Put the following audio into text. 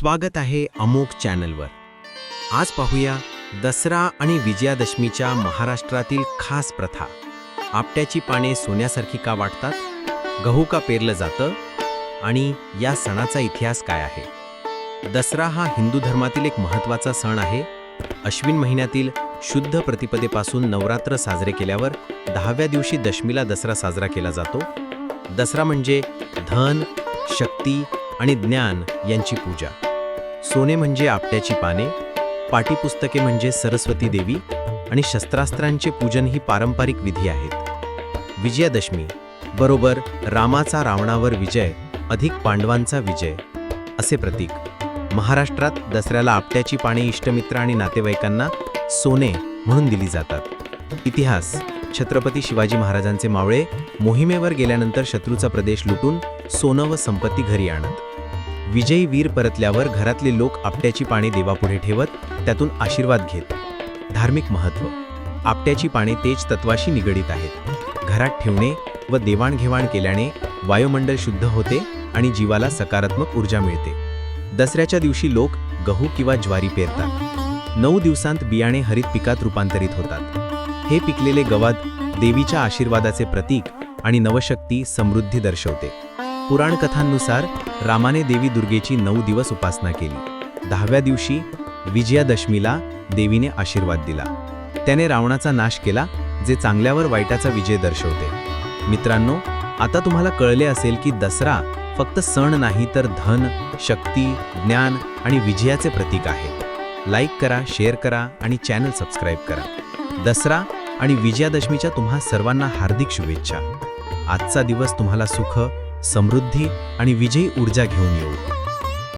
स्वागत आहे अमोक चॅनलवर. आज पाहूया दसरा आणि विजयादशमीच्या महाराष्ट्रातील खास प्रथा. आपट्याची पाने सोन्यासारखी का वाटतात? गहू का पेरलं जातं? आणि या सणाचा इतिहास काय आहे? दसरा हा हिंदू धर्मातील एक महत्त्वाचा सण आहे. अश्विन महिन्यातील शुद्ध प्रतिपदेपासून नवरात्र साजरे केल्यावर दहाव्या दिवशी दशमीला दसरा साजरा केला जातो. दसरा म्हणजे धन शक्ती आणि ज्ञान यांची पूजा. सोने म्हणजे आपट्याची पाने पाटीपुस्तके म्हणजे सरस्वती देवी आणि शस्त्रास्त्रांचे पूजन ही पारंपरिक विधी आहेत. विजयादशमी बरोबर रामाचा रावणावर विजय अधिक पांडवांचा विजय असे प्रतीक. महाराष्ट्रात दसऱ्याला आपट्याची पाने इष्टमित्र आणि नातेवाईकांना सोने म्हणून दिली जातात. इतिहास छत्रपती शिवाजी महाराजांचे मावळे मोहिमेवर गेल्यानंतर शत्रूचा प्रदेश लुटून सोनं व संपत्ती घरी आणत. विजयी वीर परतल्यावर घरातले लोक आपट्याची पाने देवापुढे ठेवत त्यातून आशीर्वाद घेत. धार्मिक महत्त्व आपट्याची पाने तेज तत्वाशी निगडीत आहेत. घरात ठेवणे व देवाणघेवाण केल्याने वायुमंडल शुद्ध होते आणि जीवाला सकारात्मक ऊर्जा मिळते. दसऱ्याच्या दिवशी लोक गहू किंवा ज्वारी पेरतात. नऊ दिवसांत बियाणे हरित पिकात रूपांतरित होतात. हे पिकलेले गवत देवीच्या आशीर्वादाचे प्रतीक आणि नवशक्ती समृद्धी दर्शवते. पुराणकथांनुसार रामाने देवी दुर्गेची नऊ दिवस उपासना केली. दहाव्या दिवशी विजयादशमीला देवीने आशीर्वाद दिला. त्याने रावणाचा नाश केला जे चांगल्यावर वाईटाचा विजय दर्शवते. मित्रांनो आता तुम्हाला कळले असेल की दसरा फक्त सण नाही तर धन शक्ती ज्ञान आणि विजयाचे प्रतीक आहे. लाईक करा शेअर करा आणि चॅनल सबस्क्राईब करा. दसरा आणि विजयादशमीच्या तुम्हा सर्वांना हार्दिक शुभेच्छा. आजचा दिवस तुम्हाला सुख समृद्धी आणि विजयी ऊर्जा घेऊन येऊ.